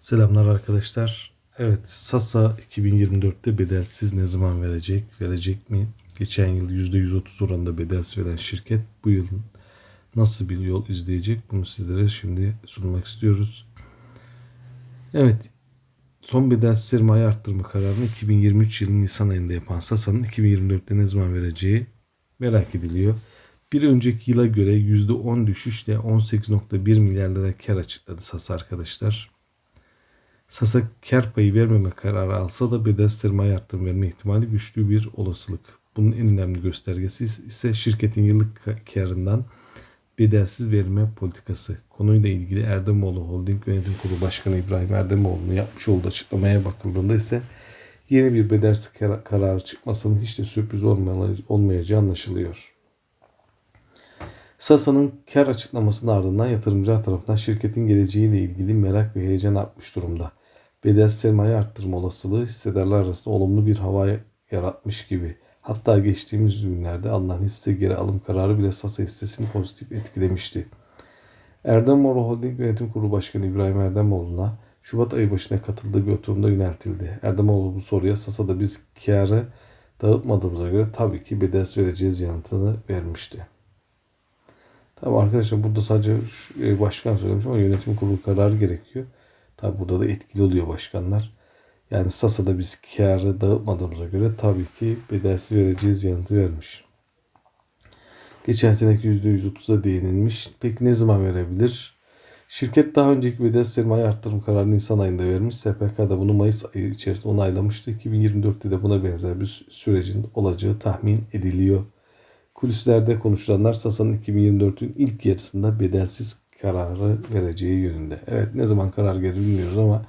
Selamlar arkadaşlar. Evet Sasa 2024'te bedelsiz ne zaman verecek? Verecek mi? Geçen yıl %130 oranında bedelsiz veren şirket bu yıl nasıl bir yol izleyecek? Bunu sizlere şimdi sunmak istiyoruz. Evet son bedelsiz sermaye arttırma kararını 2023 yılının Nisan ayında yapan Sasa'nın 2024'te ne zaman vereceği merak ediliyor. Bir önceki yıla göre %10 düşüşle 18.1 milyar lira kar açıkladı Sasa arkadaşlar. Sasa kar payı vermeme kararı alsa da bedel sermaye artırım verme ihtimali güçlü bir olasılık. Bunun en önemli göstergesi ise şirketin yıllık ka- karından bedelsiz verme politikası. Konuyla ilgili Erdemoğlu Holding Yönetim Kurulu Başkanı İbrahim Erdemoğlu'nun yapmış olduğu açıklamaya bakıldığında ise yeni bir bedelsiz kar- kararı çıkmasının hiç de sürpriz olmay- olmayacağı anlaşılıyor. Sasa'nın kar açıklamasının ardından yatırımcılar tarafından şirketin geleceğiyle ilgili merak ve heyecan artmış durumda. Bedel sermaye arttırma olasılığı hissedarlar arasında olumlu bir hava yaratmış gibi. Hatta geçtiğimiz günlerde alınan hisse geri alım kararı bile Sasa hissesini pozitif etkilemişti. Erdemoğlu Holding Yönetim Kurulu Başkanı İbrahim Erdemoğlu'na Şubat ayı başına katıldığı bir oturumda yöneltildi. Erdemoğlu bu soruya Sasa'da biz karı dağıtmadığımıza göre tabii ki bedelsiz vereceğiz yanıtını vermişti. Tabii arkadaşlar burada sadece e, başkan söylemiş ama yönetim kurulu kararı gerekiyor. Tabii burada da etkili oluyor başkanlar. Yani Sasa'da biz karı dağıtmadığımıza göre tabii ki bedelsiz vereceğiz yanıtı vermiş. Geçen seneki %130'a değinilmiş. Peki ne zaman verebilir? Şirket daha önceki bedel sermaye arttırım kararını Nisan ayında vermiş. SPK da bunu Mayıs ayı içerisinde onaylamıştı. 2024'te de buna benzer bir sürecin olacağı tahmin ediliyor. Kulislerde konuşulanlar Sasa'nın 2024'ün ilk yarısında bedelsiz kararı vereceği yönünde. Evet ne zaman karar gelir bilmiyoruz ama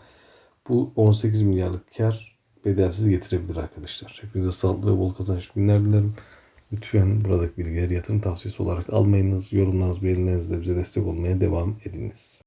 bu 18 milyarlık kar bedelsiz getirebilir arkadaşlar. Hepinize sağlıklı ve bol kazançlı günler dilerim. Lütfen buradaki bilgileri yatırım tavsiyesi olarak almayınız. Yorumlarınız, beğenilerinizle bize destek olmaya devam ediniz.